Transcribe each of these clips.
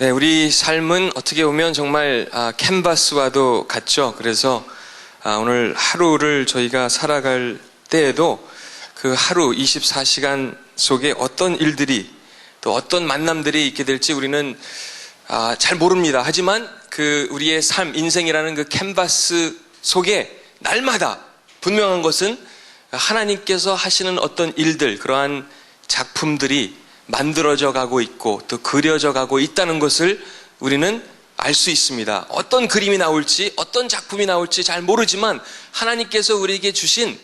네, 우리 삶은 어떻게 보면 정말 아, 캔버스와도 같죠. 그래서 아, 오늘 하루를 저희가 살아갈 때에도 그 하루 24시간 속에 어떤 일들이 또 어떤 만남들이 있게 될지 우리는 아, 잘 모릅니다. 하지만 그 우리의 삶, 인생이라는 그 캔버스 속에 날마다 분명한 것은 하나님께서 하시는 어떤 일들, 그러한 작품들이 만들어져 가고 있고 또 그려져 가고 있다는 것을 우리는 알 수 있습니다. 어떤 그림이 나올지, 어떤 작품이 나올지 잘 모르지만 하나님께서 우리에게 주신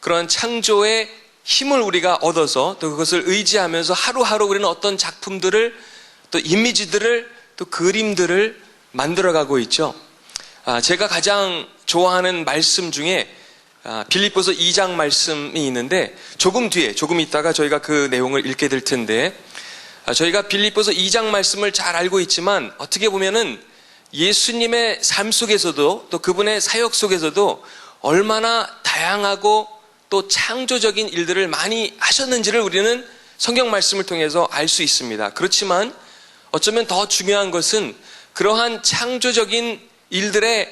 그런 창조의 힘을 우리가 얻어서 또 그것을 의지하면서 하루하루 우리는 어떤 작품들을 또 이미지들을 또 그림들을 만들어가고 있죠. 아, 제가 가장 좋아하는 말씀 중에 아, 빌립보서 2장 말씀이 있는데 조금 뒤에 조금 있다가 저희가 그 내용을 읽게 될 텐데 아, 저희가 빌립보서 2장 말씀을 잘 알고 있지만 어떻게 보면은 예수님의 삶 속에서도 또 그분의 사역 속에서도 얼마나 다양하고 또 창조적인 일들을 많이 하셨는지를 우리는 성경 말씀을 통해서 알 수 있습니다. 그렇지만 어쩌면 더 중요한 것은 그러한 창조적인 일들의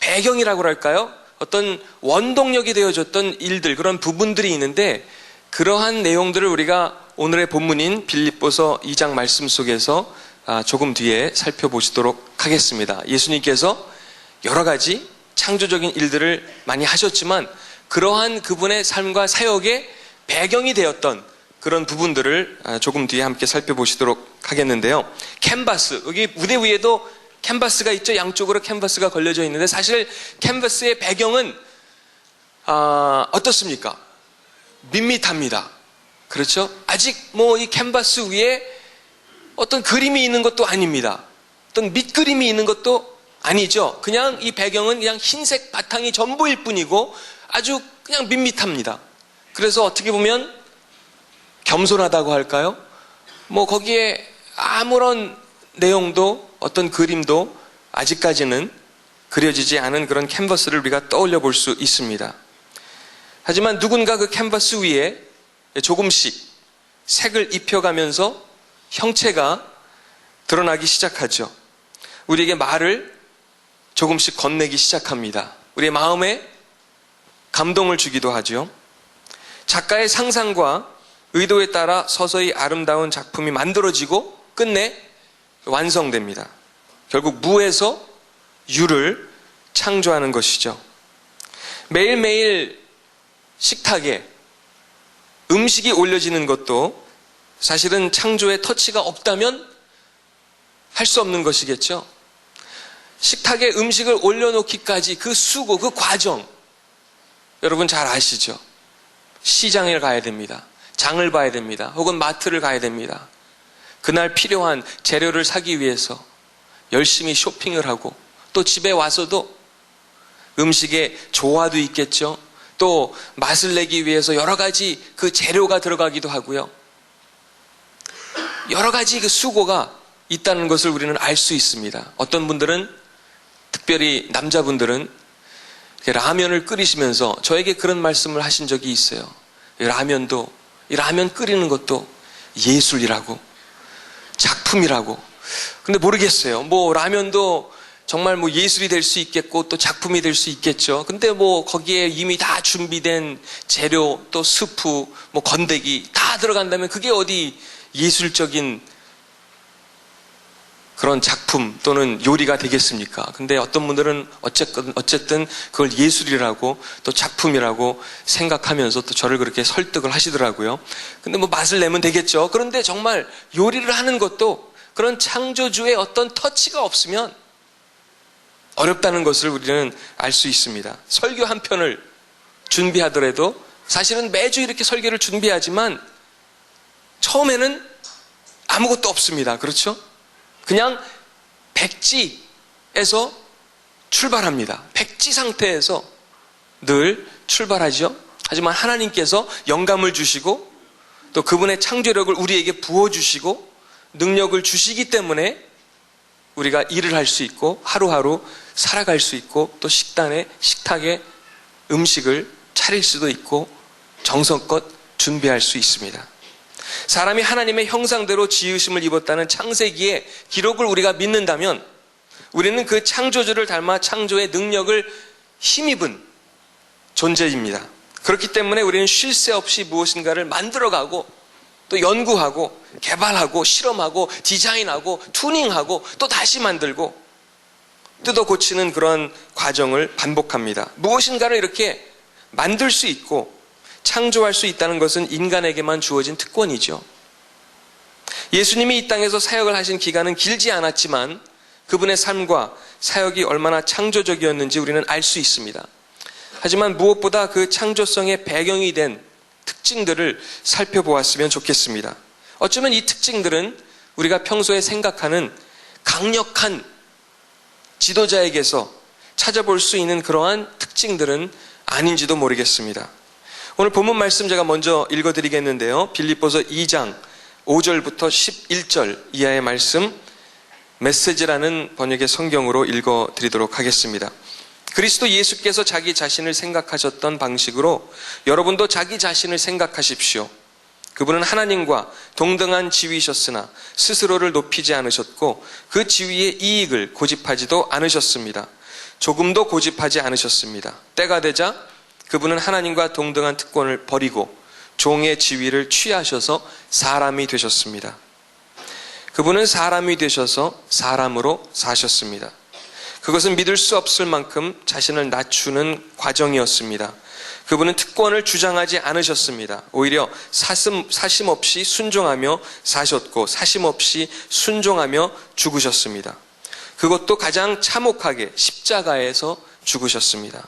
배경이라고 할까요? 어떤 원동력이 되어줬던 일들, 그런 부분들이 있는데 그러한 내용들을 우리가 오늘의 본문인 빌립보서 2장 말씀 속에서 아, 조금 뒤에 살펴보시도록 하겠습니다. 예수님께서 여러 가지 창조적인 일들을 많이 하셨지만 그러한 그분의 삶과 사역의 배경이 되었던 그런 부분들을 아, 조금 뒤에 함께 살펴보시도록 하겠는데요. 캔버스, 여기 무대 위에도 캔버스가 있죠. 양쪽으로 캔버스가 걸려져 있는데 사실 캔버스의 배경은 아, 어떻습니까? 밋밋합니다. 그렇죠? 아직 뭐 이 캔버스 위에 어떤 그림이 있는 것도 아닙니다. 어떤 밑그림이 있는 것도 아니죠. 그냥 이 배경은 그냥 흰색 바탕이 전부일 뿐이고 아주 그냥 밋밋합니다. 그래서 어떻게 보면 겸손하다고 할까요? 뭐 거기에 아무런 내용도 어떤 그림도 아직까지는 그려지지 않은 그런 캔버스를 우리가 떠올려 볼 수 있습니다. 하지만 누군가 그 캔버스 위에 조금씩 색을 입혀가면서 형체가 드러나기 시작하죠. 우리에게 말을 조금씩 건네기 시작합니다. 우리의 마음에 감동을 주기도 하죠. 작가의 상상과 의도에 따라 서서히 아름다운 작품이 만들어지고 끝내 완성됩니다. 결국 무에서 유를 창조하는 것이죠. 매일매일 식탁에 음식이 올려지는 것도 사실은 창조의 터치가 없다면 할 수 없는 것이겠죠. 식탁에 음식을 올려놓기까지 그 수고, 그 과정, 여러분 잘 아시죠? 시장에 가야 됩니다. 장을 봐야 됩니다. 혹은 마트를 가야 됩니다. 그날 필요한 재료를 사기 위해서 열심히 쇼핑을 하고 또 집에 와서도 음식에 조화도 있겠죠. 또 맛을 내기 위해서 여러 가지 그 재료가 들어가기도 하고요. 여러 가지 그 수고가 있다는 것을 우리는 알 수 있습니다. 어떤 분들은 특별히 남자분들은 라면을 끓이시면서 저에게 그런 말씀을 하신 적이 있어요. 라면도 이 라면 끓이는 것도 예술이라고 작품이라고. 근데 모르겠어요. 뭐 라면도 정말 뭐 예술이 될 수 있겠고 또 작품이 될 수 있겠죠. 근데 뭐 거기에 이미 다 준비된 재료 또 스프 뭐 건더기 다 들어간다면 그게 어디 예술적인 그런 작품 또는 요리가 되겠습니까? 근데 어떤 분들은 어쨌든, 어쨌든 그걸 예술이라고 또 작품이라고 생각하면서 또 저를 그렇게 설득을 하시더라고요. 근데 뭐 맛을 내면 되겠죠. 그런데 정말 요리를 하는 것도 그런 창조주의 어떤 터치가 없으면 어렵다는 것을 우리는 알 수 있습니다. 설교 한 편을 준비하더라도 사실은 매주 이렇게 설교를 준비하지만 처음에는 아무것도 없습니다. 그렇죠? 그냥 백지에서 출발합니다. 백지 상태에서 늘 출발하죠. 하지만 하나님께서 영감을 주시고 또 그분의 창조력을 우리에게 부어주시고 능력을 주시기 때문에 우리가 일을 할 수 있고 하루하루 살아갈 수 있고 또 식단에 식탁에 음식을 차릴 수도 있고 정성껏 준비할 수 있습니다. 사람이 하나님의 형상대로 지으심을 입었다는 창세기의 기록을 우리가 믿는다면 우리는 그 창조주를 닮아 창조의 능력을 힘입은 존재입니다. 그렇기 때문에 우리는 쉴 새 없이 무엇인가를 만들어가고 또 연구하고 개발하고 실험하고 디자인하고 투닝하고 또 다시 만들고 뜯어 고치는 그런 과정을 반복합니다. 무엇인가를 이렇게 만들 수 있고 창조할 수 있다는 것은 인간에게만 주어진 특권이죠. 예수님이 이 땅에서 사역을 하신 기간은 길지 않았지만 그분의 삶과 사역이 얼마나 창조적이었는지 우리는 알 수 있습니다. 하지만 무엇보다 그 창조성의 배경이 된 특징들을 살펴보았으면 좋겠습니다. 어쩌면 이 특징들은 우리가 평소에 생각하는 강력한 지도자에게서 찾아볼 수 있는 그러한 특징들은 아닌지도 모르겠습니다. 오늘 본문 말씀 제가 먼저 읽어드리겠는데요. 빌립보서 2장 5절부터 11절 이하의 말씀 메시지라는 번역의 성경으로 읽어드리도록 하겠습니다. 그리스도 예수께서 자기 자신을 생각하셨던 방식으로 여러분도 자기 자신을 생각하십시오. 그분은 하나님과 동등한 지위셨으나 스스로를 높이지 않으셨고 그 지위의 이익을 고집하지도 않으셨습니다. 조금도 고집하지 않으셨습니다. 때가 되자 그분은 하나님과 동등한 특권을 버리고 종의 지위를 취하셔서 사람이 되셨습니다. 그분은 사람이 되셔서 사람으로 사셨습니다. 그것은 믿을 수 없을 만큼 자신을 낮추는 과정이었습니다. 그분은 특권을 주장하지 않으셨습니다. 오히려 사심, 사심 없이 순종하며 사셨고 사심 없이 순종하며 죽으셨습니다. 그것도 가장 참혹하게 십자가에서 죽으셨습니다.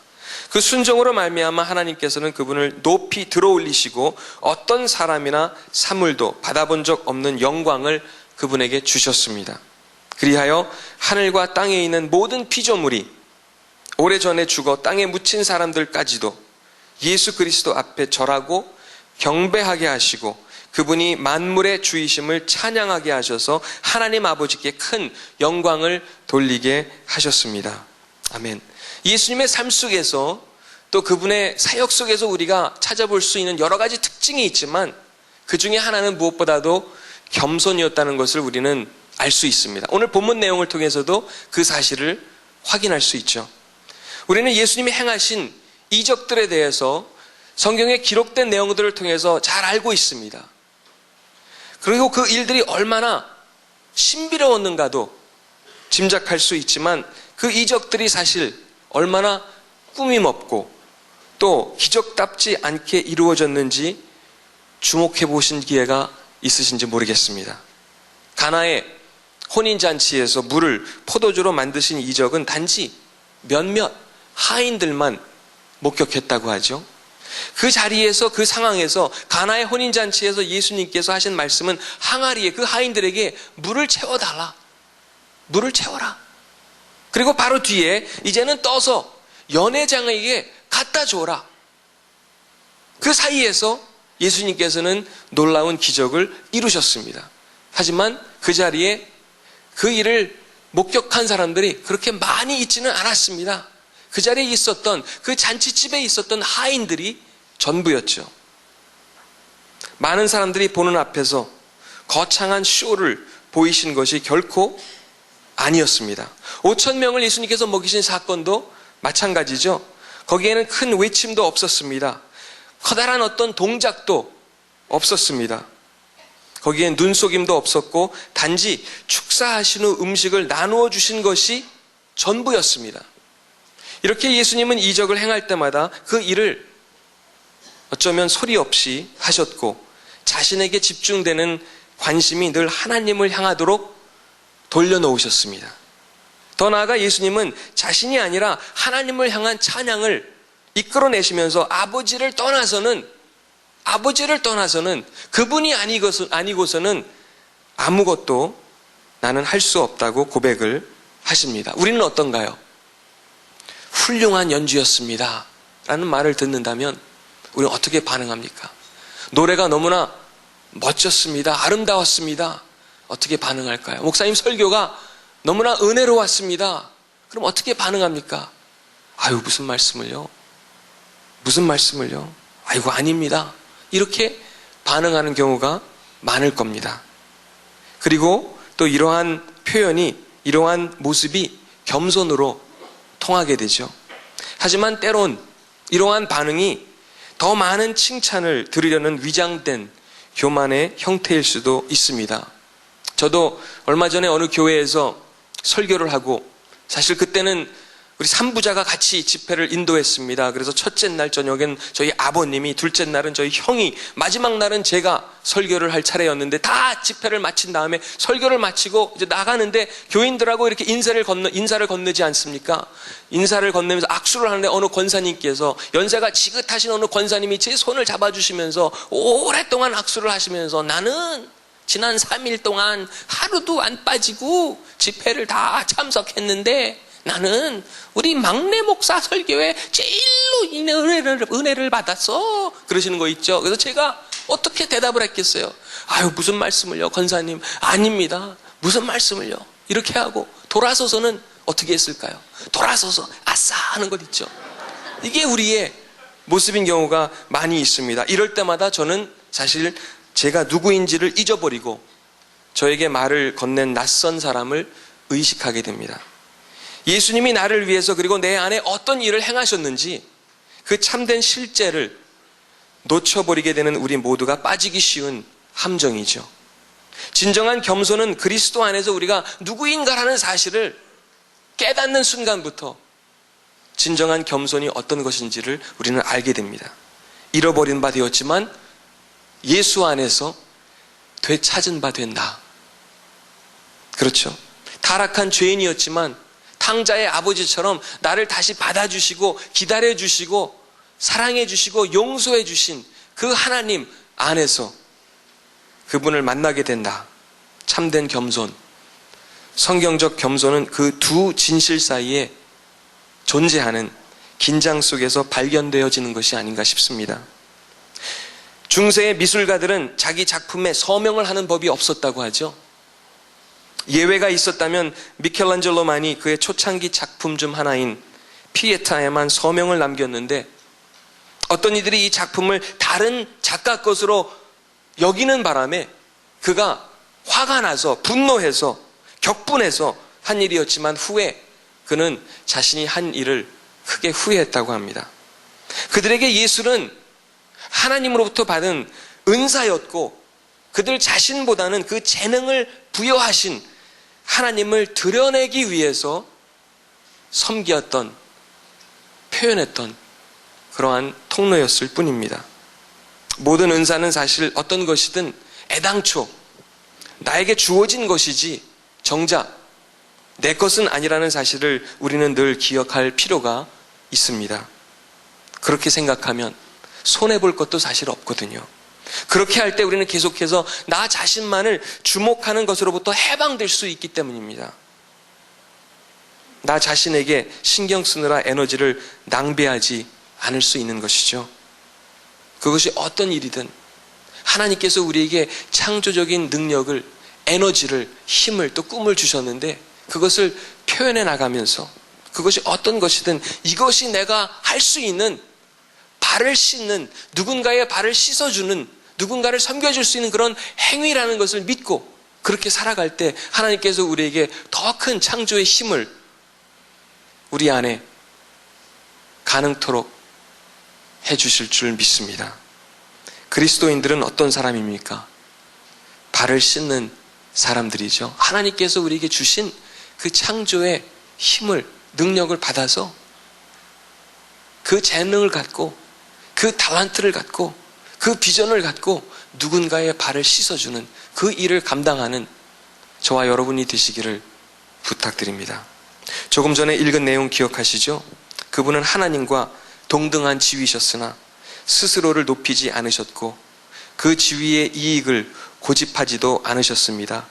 그 순종으로 말미암아 하나님께서는 그분을 높이 들어올리시고 어떤 사람이나 사물도 받아본 적 없는 영광을 그분에게 주셨습니다. 그리하여 하늘과 땅에 있는 모든 피조물이 오래전에 죽어 땅에 묻힌 사람들까지도 예수 그리스도 앞에 절하고 경배하게 하시고 그분이 만물의 주이심을 찬양하게 하셔서 하나님 아버지께 큰 영광을 돌리게 하셨습니다. 아멘. 예수님의 삶 속에서 또 그분의 사역 속에서 우리가 찾아볼 수 있는 여러 가지 특징이 있지만 그 중에 하나는 무엇보다도 겸손이었다는 것을 우리는 알 수 있습니다. 오늘 본문 내용을 통해서도 그 사실을 확인할 수 있죠. 우리는 예수님이 행하신 이적들에 대해서 성경에 기록된 내용들을 통해서 잘 알고 있습니다. 그리고 그 일들이 얼마나 신비로웠는가도 짐작할 수 있지만 그 이적들이 사실 얼마나 꾸밈없고 또 기적답지 않게 이루어졌는지 주목해 보신 기회가 있으신지 모르겠습니다. 가나의 혼인잔치에서 물을 포도주로 만드신 이적은 단지 몇몇 하인들만 목격했다고 하죠. 그 자리에서 그 상황에서 가나의 혼인잔치에서 예수님께서 하신 말씀은 항아리에 그 하인들에게 물을 채워달라. 물을 채워라. 그리고 바로 뒤에 이제는 떠서 연회장에게 갖다 줘라. 그 사이에서 예수님께서는 놀라운 기적을 이루셨습니다. 하지만 그 자리에 그 일을 목격한 사람들이 그렇게 많이 있지는 않았습니다. 그 자리에 있었던 그 잔치집에 있었던 하인들이 전부였죠. 많은 사람들이 보는 앞에서 거창한 쇼를 보이신 것이 결코 아니었습니다. 5천 명을 예수님께서 먹이신 사건도 마찬가지죠. 거기에는 큰 외침도 없었습니다. 커다란 어떤 동작도 없었습니다. 거기엔 눈속임도 없었고 단지 축사하신 후 음식을 나누어 주신 것이 전부였습니다. 이렇게 예수님은 이적을 행할 때마다 그 일을 어쩌면 소리 없이 하셨고 자신에게 집중되는 관심이 늘 하나님을 향하도록 돌려놓으셨습니다. 더 나아가 예수님은 자신이 아니라 하나님을 향한 찬양을 이끌어내시면서 아버지를 떠나서는 아버지를 떠나서는 그분이 아니고서는 아무것도 나는 할 수 없다고 고백을 하십니다. 우리는 어떤가요? 훌륭한 연주였습니다. 라는 말을 듣는다면 우리는 어떻게 반응합니까? 노래가 너무나 멋졌습니다. 아름다웠습니다. 어떻게 반응할까요? 목사님 설교가 너무나 은혜로웠습니다. 그럼 어떻게 반응합니까? 아유, 무슨 말씀을요? 무슨 말씀을요? 아이고, 아닙니다. 이렇게 반응하는 경우가 많을 겁니다. 그리고 또 이러한 표현이, 이러한 모습이 겸손으로 통하게 되죠. 하지만 때론 이러한 반응이 더 많은 칭찬을 들으려는 위장된 교만의 형태일 수도 있습니다. 저도 얼마 전에 어느 교회에서 설교를 하고 사실 그때는 우리 삼부자가 같이 집회를 인도했습니다. 그래서 첫째 날 저녁엔 저희 아버님이, 둘째 날은 저희 형이, 마지막 날은 제가 설교를 할 차례였는데 다 집회를 마친 다음에 설교를 마치고 이제 나가는데 교인들하고 이렇게 인사를 건너, 인사를 건너지 않습니까? 인사를 건네면서 악수를 하는데 어느 권사님께서 연세가 지긋하신 어느 권사님이 제 손을 잡아주시면서 오랫동안 악수를 하시면서 나는 지난 3일 동안 하루도 안 빠지고 집회를 다 참석했는데 나는 우리 막내 목사 설교에 제일로 은혜를, 은혜를 받았어. 그러시는 거 있죠. 그래서 제가 어떻게 대답을 했겠어요? 아유, 무슨 말씀을요, 권사님? 아닙니다. 무슨 말씀을요? 이렇게 하고 돌아서서는 어떻게 했을까요? 돌아서서 아싸 하는 것 있죠. 이게 우리의 모습인 경우가 많이 있습니다. 이럴 때마다 저는 사실 제가 누구인지를 잊어버리고 저에게 말을 건넨 낯선 사람을 의식하게 됩니다. 예수님이 나를 위해서 그리고 내 안에 어떤 일을 행하셨는지 그 참된 실제를 놓쳐버리게 되는 우리 모두가 빠지기 쉬운 함정이죠. 진정한 겸손은 그리스도 안에서 우리가 누구인가라는 사실을 깨닫는 순간부터 진정한 겸손이 어떤 것인지를 우리는 알게 됩니다. 잃어버린 바 되었지만 예수 안에서 되찾은 바 된다. 그렇죠. 타락한 죄인이었지만 탕자의 아버지처럼 나를 다시 받아주시고 기다려주시고 사랑해주시고 용서해주신 그 하나님 안에서 그분을 만나게 된다. 참된 겸손. 성경적 겸손은 그 두 진실 사이에 존재하는 긴장 속에서 발견되어지는 것이 아닌가 싶습니다. 중세의 미술가들은 자기 작품에 서명을 하는 법이 없었다고 하죠. 예외가 있었다면 미켈란젤로만이 그의 초창기 작품 중 하나인 피에타에만 서명을 남겼는데 어떤 이들이 이 작품을 다른 작가 것으로 여기는 바람에 그가 화가 나서 분노해서 격분해서 한 일이었지만 후에 그는 자신이 한 일을 크게 후회했다고 합니다. 그들에게 예술은 하나님으로부터 받은 은사였고 그들 자신보다는 그 재능을 부여하신 하나님을 드러내기 위해서 섬기었던, 표현했던 그러한 통로였을 뿐입니다. 모든 은사는 사실 어떤 것이든 애당초 나에게 주어진 것이지 정작 내 것은 아니라는 사실을 우리는 늘 기억할 필요가 있습니다. 그렇게 생각하면 손해볼 것도 사실 없거든요. 그렇게 할 때 우리는 계속해서 나 자신만을 주목하는 것으로부터 해방될 수 있기 때문입니다. 나 자신에게 신경 쓰느라 에너지를 낭비하지 않을 수 있는 것이죠. 그것이 어떤 일이든 하나님께서 우리에게 창조적인 능력을, 에너지를, 힘을 또 꿈을 주셨는데 그것을 표현해 나가면서 그것이 어떤 것이든 이것이 내가 할 수 있는 발을 씻는 누군가의 발을 씻어주는 누군가를 섬겨줄 수 있는 그런 행위라는 것을 믿고 그렇게 살아갈 때 하나님께서 우리에게 더 큰 창조의 힘을 우리 안에 가능토록 해주실 줄 믿습니다. 그리스도인들은 어떤 사람입니까? 발을 씻는 사람들이죠. 하나님께서 우리에게 주신 그 창조의 힘을, 능력을 받아서 그 재능을 갖고 그 달란트를 갖고 그 비전을 갖고 누군가의 발을 씻어주는 그 일을 감당하는 저와 여러분이 되시기를 부탁드립니다. 조금 전에 읽은 내용 기억하시죠? 그분은 하나님과 동등한 지위셨으나 스스로를 높이지 않으셨고 그 지위의 이익을 고집하지도 않으셨습니다.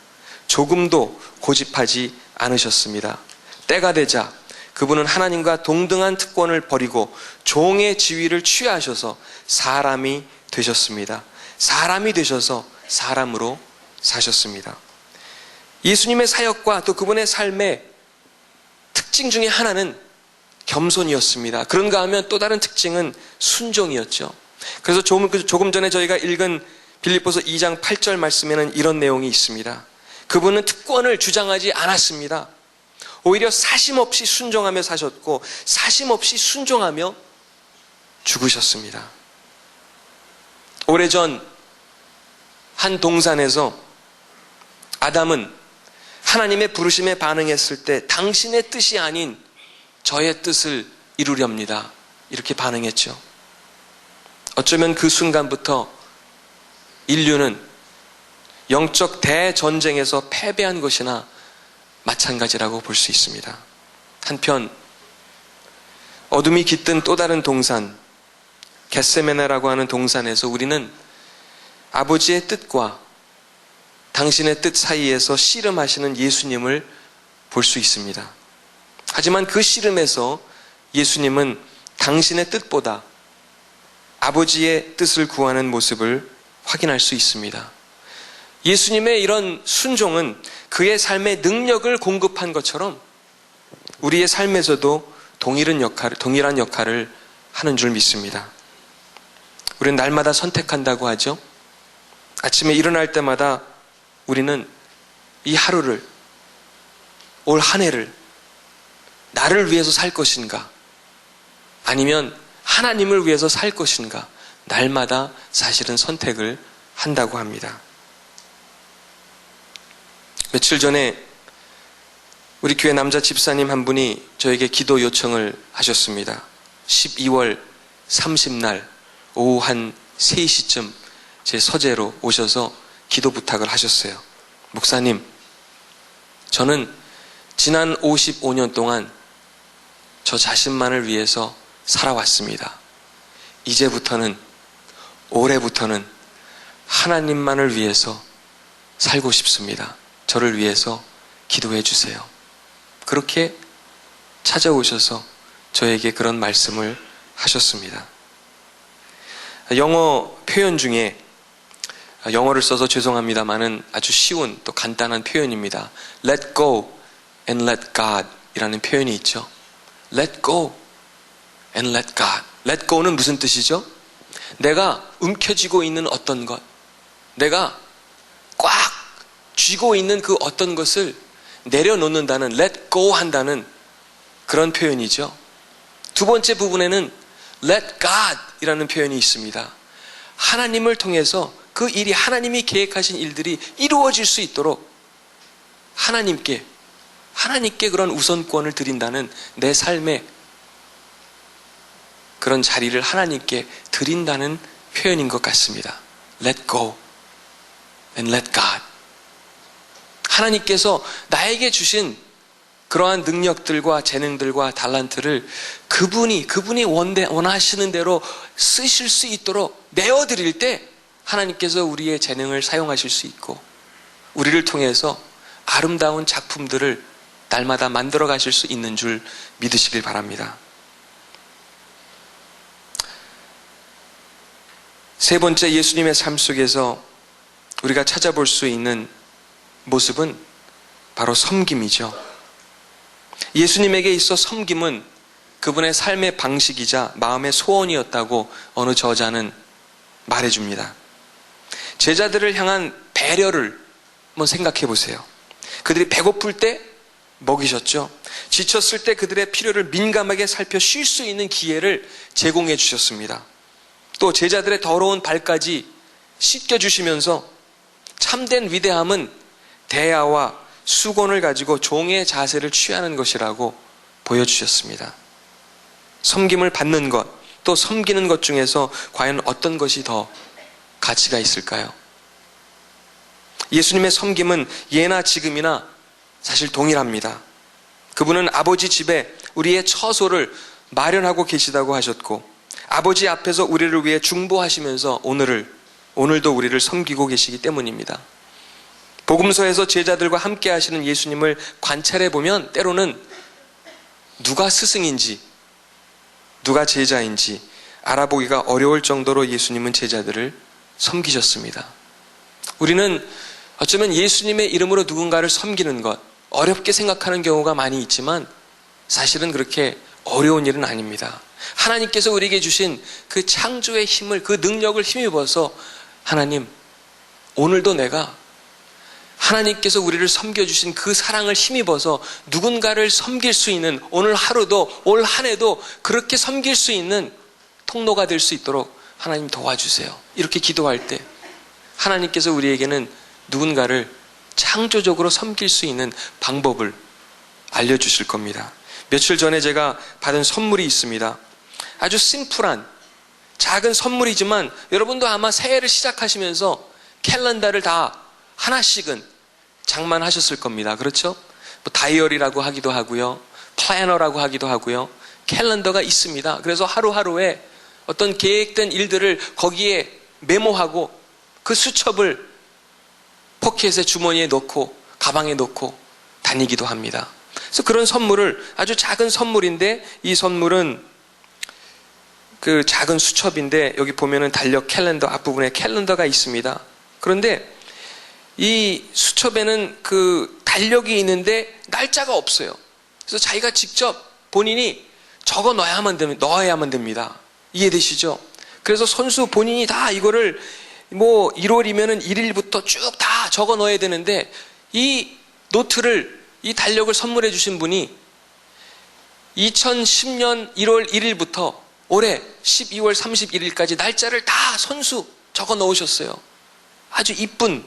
조금도 고집하지 않으셨습니다. 때가 되자 그분은 하나님과 동등한 특권을 버리고 종의 지위를 취하셔서 사람이 되셨습니다. 사람이 되셔서 사람으로 사셨습니다. 예수님의 사역과 또 그분의 삶의 특징 중에 하나는 겸손이었습니다. 그런가 하면 또 다른 특징은 순종이었죠. 그래서 조금, 전에 저희가 읽은 빌립보서 2장 8절 말씀에는 이런 내용이 있습니다. 그분은 특권을 주장하지 않았습니다. 오히려 사심 없이 순종하며 사셨고 사심 없이 순종하며 죽으셨습니다. 오래전 한 동산에서 아담은 하나님의 부르심에 반응했을 때 당신의 뜻이 아닌 저의 뜻을 이루렵니다. 이렇게 반응했죠. 어쩌면 그 순간부터 인류는 영적 대전쟁에서 패배한 것이나 마찬가지라고 볼 수 있습니다. 한편 어둠이 깃든 또 다른 동산 겟세메나라고 하는 동산에서 우리는 아버지의 뜻과 당신의 뜻 사이에서 씨름하시는 예수님을 볼 수 있습니다. 하지만 그 씨름에서 예수님은 당신의 뜻보다 아버지의 뜻을 구하는 모습을 확인할 수 있습니다. 예수님의 이런 순종은 그의 삶의 능력을 공급한 것처럼 우리의 삶에서도 동일한 역할, 동일한 역할을 하는 줄 믿습니다. 우리는 날마다 선택한다고 하죠. 아침에 일어날 때마다 우리는 이 하루를, 올 한 해를 나를 위해서 살 것인가? 아니면 하나님을 위해서 살 것인가? 날마다 사실은 선택을 한다고 합니다. 며칠 전에 우리 교회 남자 집사님 한 분이 저에게 기도 요청을 하셨습니다. 12월 30날 오후 한 3시쯤 제 서재로 오셔서 기도 부탁을 하셨어요. 목사님, 저는 지난 55년 동안 저 자신만을 위해서 살아왔습니다. 이제부터는, 올해부터는 하나님만을 위해서 살고 싶습니다. 저를 위해서 기도해 주세요. 그렇게 찾아오셔서 저에게 그런 말씀을 하셨습니다. 영어 표현 중에 영어를 써서 죄송합니다만은 아주 쉬운 또 간단한 표현입니다. Let go and let God 이라는 표현이 있죠. Let go and let God. Let go는 무슨 뜻이죠? 내가 움켜쥐고 있는 어떤 것, 내가 꽉 쥐고 있는 그 어떤 것을 내려놓는다는 let go 한다는 그런 표현이죠. 두 번째 부분에는 let God 이라는 표현이 있습니다. 하나님을 통해서 그 일이 하나님이 계획하신 일들이 이루어질 수 있도록 하나님께 하나님께 그런 우선권을 드린다는 내 삶의 그런 자리를 하나님께 드린다는 표현인 것 같습니다. Let go and let God. 하나님께서 나에게 주신 그러한 능력들과 재능들과 달란트를 그분이 그분이 원대, 원하시는 대로 쓰실 수 있도록 내어 드릴 때 하나님께서 우리의 재능을 사용하실 수 있고 우리를 통해서 아름다운 작품들을 날마다 만들어 가실 수 있는 줄 믿으시길 바랍니다. 세 번째 예수님의 삶 속에서 우리가 찾아볼 수 있는 모습은 바로 섬김이죠. 예수님에게 있어 섬김은 그분의 삶의 방식이자 마음의 소원이었다고 어느 저자는 말해줍니다. 제자들을 향한 배려를 한번 생각해 보세요. 그들이 배고플 때 먹이셨죠. 지쳤을 때 그들의 필요를 민감하게 살펴 쉴 수 있는 기회를 제공해 주셨습니다. 또 제자들의 더러운 발까지 씻겨 주시면서 참된 위대함은 대야와 수건을 가지고 종의 자세를 취하는 것이라고 보여주셨습니다. 섬김을 받는 것, 또 섬기는 것 중에서 과연 어떤 것이 더 가치가 있을까요? 예수님의 섬김은 예나 지금이나 사실 동일합니다. 그분은 아버지 집에 우리의 처소를 마련하고 계시다고 하셨고, 아버지 앞에서 우리를 위해 중보하시면서 오늘을, 오늘도 우리를 섬기고 계시기 때문입니다. 복음서에서 제자들과 함께 하시는 예수님을 관찰해 보면 때로는 누가 스승인지, 누가 제자인지 알아보기가 어려울 정도로 예수님은 제자들을 섬기셨습니다. 우리는 어쩌면 예수님의 이름으로 누군가를 섬기는 것, 어렵게 생각하는 경우가 많이 있지만 사실은 그렇게 어려운 일은 아닙니다. 하나님께서 우리에게 주신 그 창조의 힘을, 그 능력을 힘입어서 하나님, 오늘도 내가 하나님께서 우리를 섬겨주신 그 사랑을 힘입어서 누군가를 섬길 수 있는 오늘 하루도 올 한 해도 그렇게 섬길 수 있는 통로가 될 수 있도록 하나님 도와주세요. 이렇게 기도할 때 하나님께서 우리에게는 누군가를 창조적으로 섬길 수 있는 방법을 알려주실 겁니다. 며칠 전에 제가 받은 선물이 있습니다. 아주 심플한 작은 선물이지만 여러분도 아마 새해를 시작하시면서 캘린더를 다 하나씩은 장만하셨을 겁니다. 그렇죠? 뭐 다이어리라고 하기도 하고요. 플래너라고 하기도 하고요. 캘린더가 있습니다. 그래서 하루하루에 어떤 계획된 일들을 거기에 메모하고 그 수첩을 포켓에 주머니에 넣고 가방에 넣고 다니기도 합니다. 그래서 그런 선물을 아주 작은 선물인데 이 선물은 그 작은 수첩인데 여기 보면은 달력 캘린더 앞부분에 캘린더가 있습니다. 그런데 이 수첩에는 그 달력이 있는데 날짜가 없어요. 그래서 자기가 직접 본인이 적어 넣어야만 됩니다. 넣어야만 됩니다. 이해되시죠? 그래서 선수 본인이 다 이거를 뭐 1월이면은 1일부터 쭉 다 적어 넣어야 되는데 이 노트를 이 달력을 선물해 주신 분이 2010년 1월 1일부터 올해 12월 31일까지 날짜를 다 선수 적어 넣으셨어요. 아주 이쁜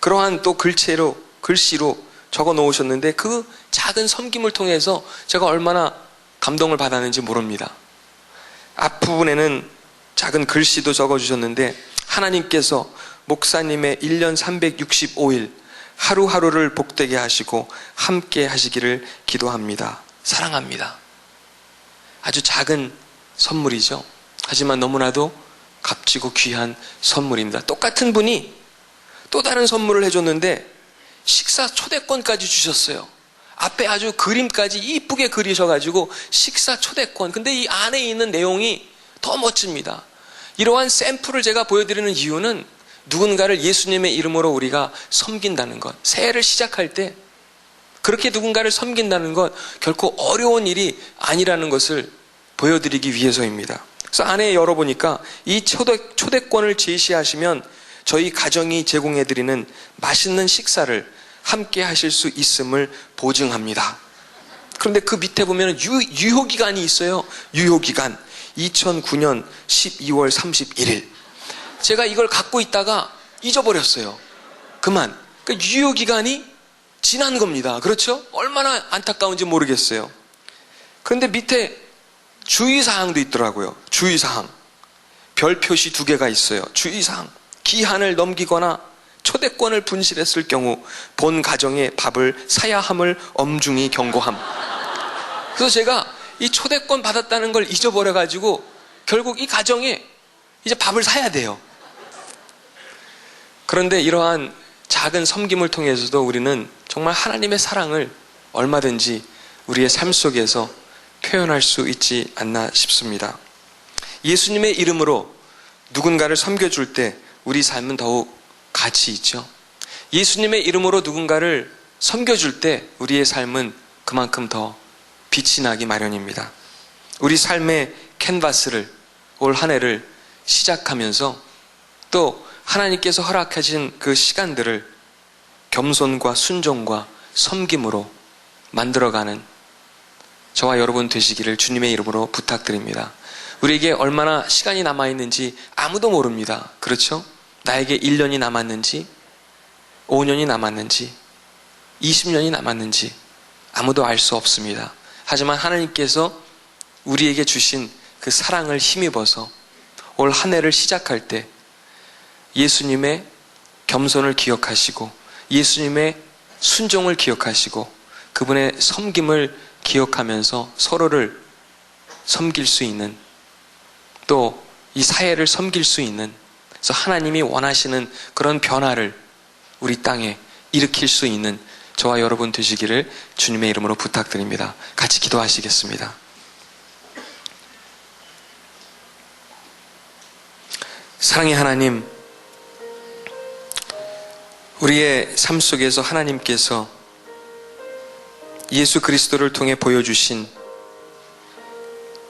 그러한 또 글체로 글씨로 적어 놓으셨는데 그 작은 섬김을 통해서 제가 얼마나 감동을 받았는지 모릅니다. 앞부분에는 작은 글씨도 적어 주셨는데 하나님께서 목사님의 1년 365일 하루하루를 복되게 하시고 함께 하시기를 기도합니다. 사랑합니다. 아주 작은 선물이죠. 하지만 너무나도 값지고 귀한 선물입니다. 똑같은 분이 또 다른 선물을 해줬는데 식사 초대권까지 주셨어요. 앞에 아주 그림까지 이쁘게 그리셔가지고 식사 초대권. 근데 이 안에 있는 내용이 더 멋집니다. 이러한 샘플을 제가 보여드리는 이유는 누군가를 예수님의 이름으로 우리가 섬긴다는 것. 새해를 시작할 때 그렇게 누군가를 섬긴다는 것 결코 어려운 일이 아니라는 것을 보여드리기 위해서입니다. 그래서 안에 열어보니까 이 초대, 초대권을 제시하시면 저희 가정이 제공해드리는 맛있는 식사를 함께 하실 수 있음을 보증합니다. 그런데 그 밑에 보면 유, 유효기간이 있어요. 유효기간. 2009년 12월 31일. 제가 이걸 갖고 있다가 잊어버렸어요. 그만. 그 유효기간이 지난 겁니다. 그렇죠? 얼마나 안타까운지 모르겠어요. 그런데 밑에 주의사항도 있더라고요. 주의사항. 별 표시 두 개가 있어요. 주의사항. 기한을 넘기거나 초대권을 분실했을 경우 본 가정에 밥을 사야 함을 엄중히 경고함. 그래서 제가 이 초대권 받았다는 걸 잊어버려가지고 결국 이 가정에 이제 밥을 사야 돼요. 그런데 이러한 작은 섬김을 통해서도 우리는 정말 하나님의 사랑을 얼마든지 우리의 삶 속에서 표현할 수 있지 않나 싶습니다. 예수님의 이름으로 누군가를 섬겨줄 때 우리 삶은 더욱 가치 있죠. 예수님의 이름으로 누군가를 섬겨줄 때 우리의 삶은 그만큼 더 빛이 나기 마련입니다. 우리 삶의 캔바스를 올 한 해를 시작하면서 또 하나님께서 허락하신 그 시간들을 겸손과 순종과 섬김으로 만들어가는 저와 여러분 되시기를 주님의 이름으로 부탁드립니다. 우리에게 얼마나 시간이 남아있는지 아무도 모릅니다. 그렇죠? 나에게 1년이 남았는지, 5년이 남았는지, 20년이 남았는지 아무도 알 수 없습니다. 하지만 하나님께서 우리에게 주신 그 사랑을 힘입어서 올 한 해를 시작할 때 예수님의 겸손을 기억하시고 예수님의 순종을 기억하시고 그분의 섬김을 기억하면서 서로를 섬길 수 있는 또 이 사회를 섬길 수 있는 그래서 하나님이 원하시는 그런 변화를 우리 땅에 일으킬 수 있는 저와 여러분 되시기를 주님의 이름으로 부탁드립니다. 같이 기도하시겠습니다. 사랑의 하나님, 우리의 삶 속에서 하나님께서 예수 그리스도를 통해 보여주신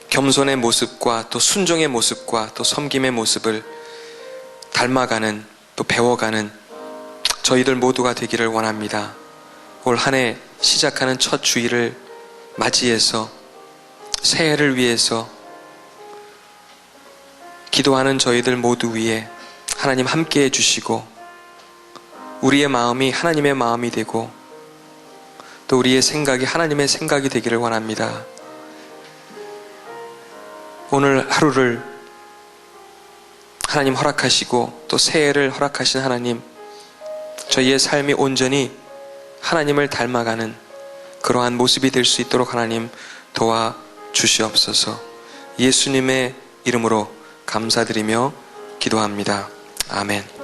겸손의 모습과 또 순종의 모습과 또 섬김의 모습을 닮아가는 또 배워가는 저희들 모두가 되기를 원합니다. 올 한 해 시작하는 첫 주일을 맞이해서 새해를 위해서 기도하는 저희들 모두 위에 하나님 함께 해주시고 우리의 마음이 하나님의 마음이 되고 또 우리의 생각이 하나님의 생각이 되기를 원합니다. 오늘 하루를 하나님 허락하시고 또 새해를 허락하신 하나님 저희의 삶이 온전히 하나님을 닮아가는 그러한 모습이 될 수 있도록 하나님 도와 주시옵소서 예수님의 이름으로 감사드리며 기도합니다. 아멘.